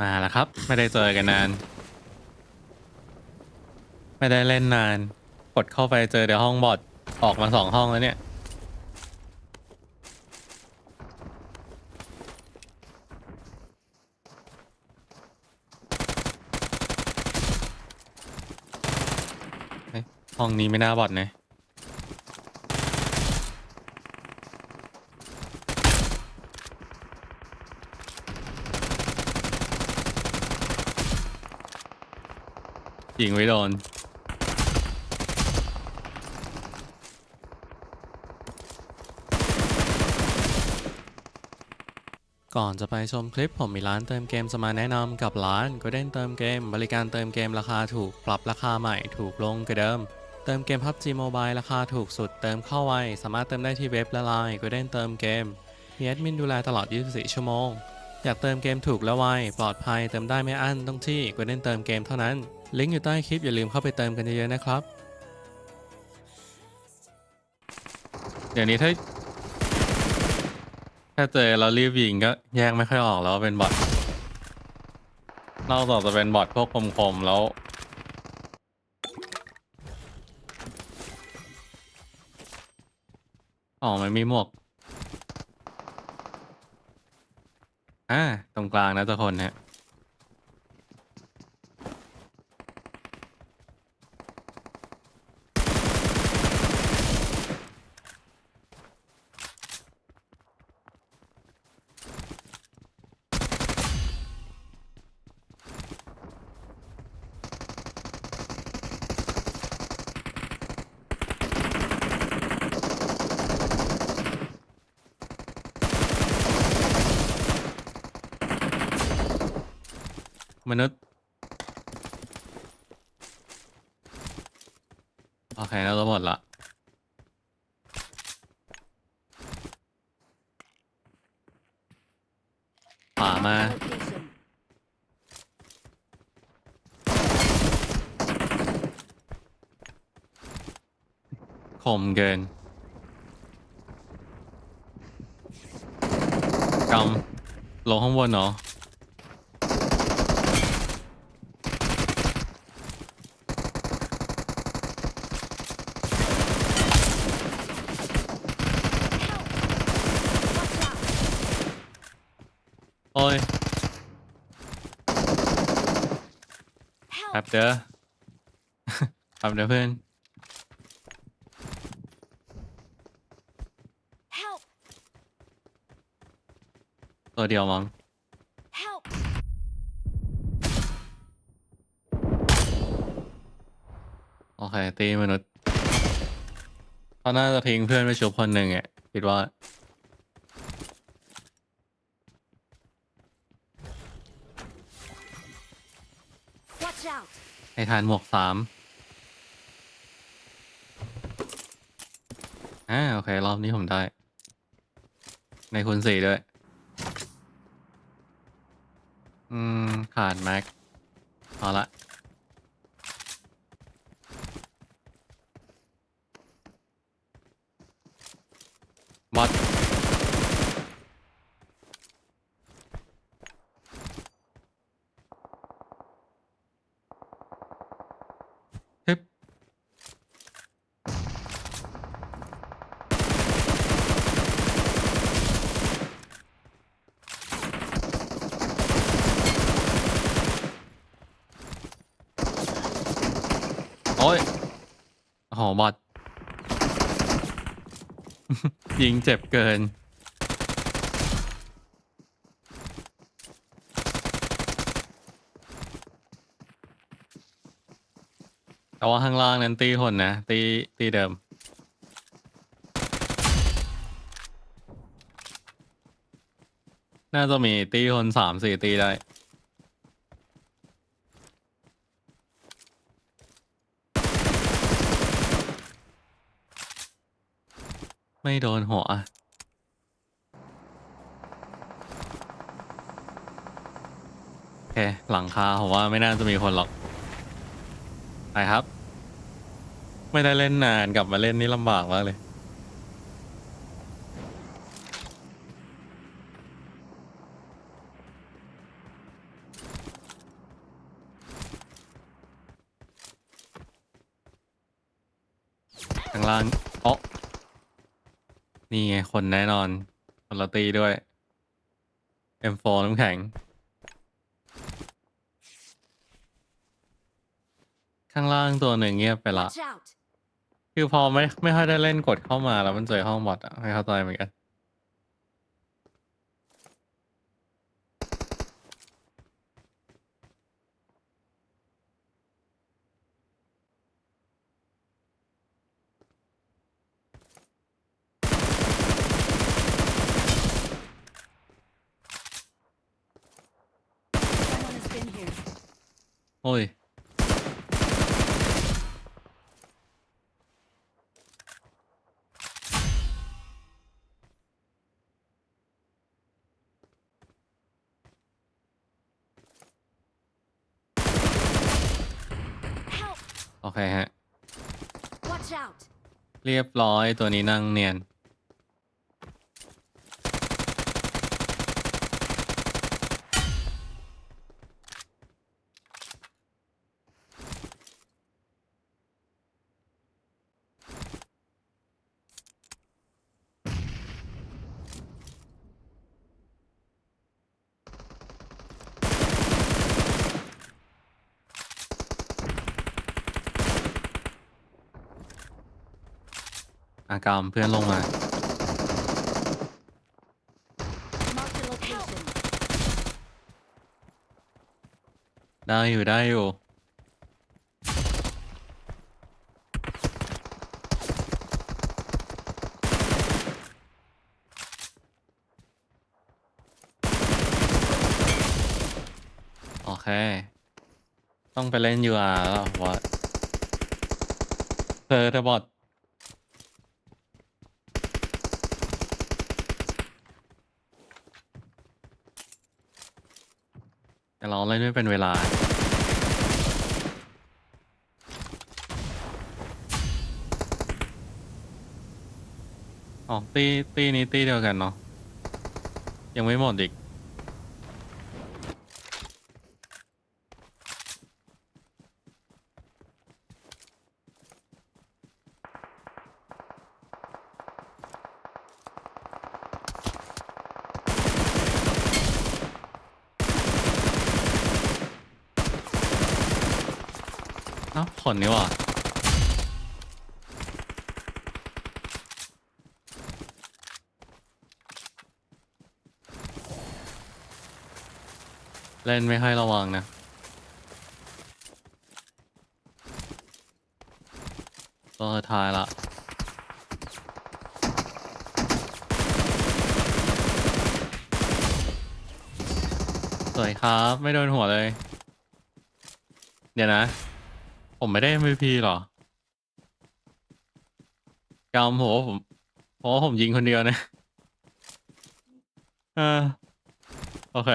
มาแล้วครับ ไม่ได้เจอกันนาน ไม่ได้เล่นนานกดเข้าไปเจอเดี๋ยวห้องบอทออกมาสองห้องแล้วเนี่ย ห้องนี้ไม่น่าบอทนะ ยิงไว้โดนก่อนจะไปชมคลิปผมมีร้านเติมเกมจะมาแนะนำกับร้าน Golden เติมเกม บริการเติมเกมราคาถูกปรับราคาใหม่ถูกลงกว่าเดิม เติมเกม PUBG Mobile ราคาถูกสุดเติมเข้าไว สามารถเติมได้ที่เว็บและไลน์ Golden เติมเกมมีแอดมินดูแลตลอด 24 ชั่วโมง อยากเติมเกมถูกและไว ปลอดภัยเติมได้ไม่อั้นต้องที่ Golden เติมเกมเท่านั้น ลิงก์อยู่ใต้คลิปอย่าลืมเข้าไปเติมกันเยอะๆนะครับ เดี๋ยวนี้ถ้าถ้าเจอเรารีบยิงก็แยกไม่ค่อยออกแล้ววาเป็นบอทนอกจากจะเป็นบอทพวกคมๆแล้ว อ๋อมันมีหมวก อ่า ตรงกลางนะทุกคนฮะ มนุษย์ โอเคเราจะหมดละขวามา Location. คมเกินกำลงข้างบนเนาะ โอ้ย Help! แป๊บเด้อแป๊บเด้อเพื่อน Help! ตัวเดียวมั้ง Help! โอเคตีมนุษย์เขาน่าจะทิ้งเพื่อนไปชุบคนหนึ่งอะคิดว่า Watch out! ให้ทานหมวกสามอ่าโอเค รอบนี้ผมได้ ในคุณสี่ด้วย อืม ขาดแม็ก เอาละ อ้ยโอ้โหบอทยิงเจ็บเกิน แต่ว่าข้างล่างนั้นตีคนนะ ตีตีเดิม น่าจะมีตีคนสามสี่ตีได้ ไม่โดนหัวโอเค หลังคาผมว่าไม่น่าจะมีคนหรอก ไปครับ ไม่ได้เล่นนานกลับมาเล่นนี่ลำบากมากเลยทางล่างอ๋อ นี่ไงคนแน่นอน คนละตีด้วย M4 น้ำแข็ง ข้างล่างตัวหนึ่งเงียบไปละ Watch out! คือพอไม่ไม่ค่อยได้เล่นกดเข้ามาแล้วมันเจอห้องบอทอะไม่เข้าใจเหมือนกัน โอ้ย Help! โอเคฮะ Watch out! เรียบร้อยตัวนี้นั่งเนียน อากรรมเพื่อนลงมา Mark the location. ได้อยู่ได้อยู่ โอเค ต้องไปเล่น UR แล้วว่าเธอเธอบอท แต่เราเล่นไม่เป็นเวลา อ๋อตีตีนี้ตีเดียวกันเนาะยังไม่หมดอีก อ้าขนนี่ว่าเล่นไม่ให้ระวังนะ ตัวท้ายละสวยครับ ไม่โดนหัวเลย เดี๋ยวนะ ผมไม่ได้ MVP หรอกำผมโหผมเพราะผมยิงคนเดียวนะ อ่า โอเค